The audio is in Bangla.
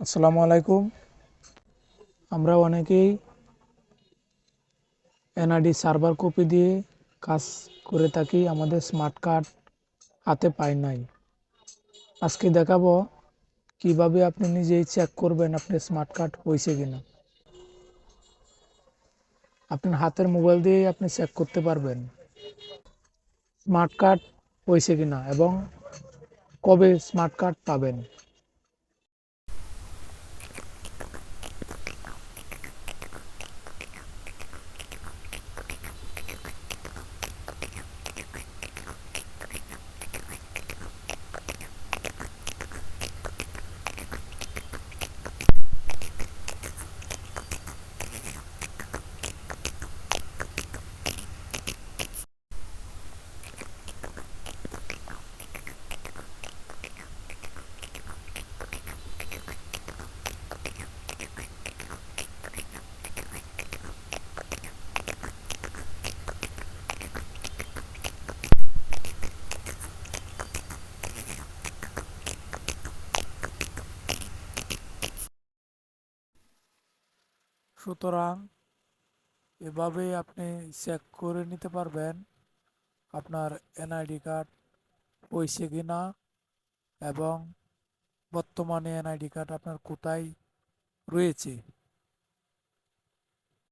আসসালামু আলাইকুম। আমরা অনেকেই এনআইডি সার্ভার কপি দিয়ে কাজ করে থাকি, আমাদের স্মার্ট কার্ড হাতে পাই নাই। আজকে দেখাবো কীভাবে আপনি নিজেই চেক করবেন আপনার স্মার্ট কার্ড হয়েছে কিনা। আপনার হাতের মোবাইল দিয়ে আপনি চেক করতে পারবেন স্মার্ট কার্ড হয়েছে কিনা এবং কবে স্মার্ট কার্ড পাবেন। সুতরাং এভাবেই আপনি চেক করে নিতে পারবেন আপনার এনআইডি কার্ড হয়েছে কি না এবং বর্তমানে এনআইডি কার্ড আপনার কোথায় রয়েছে।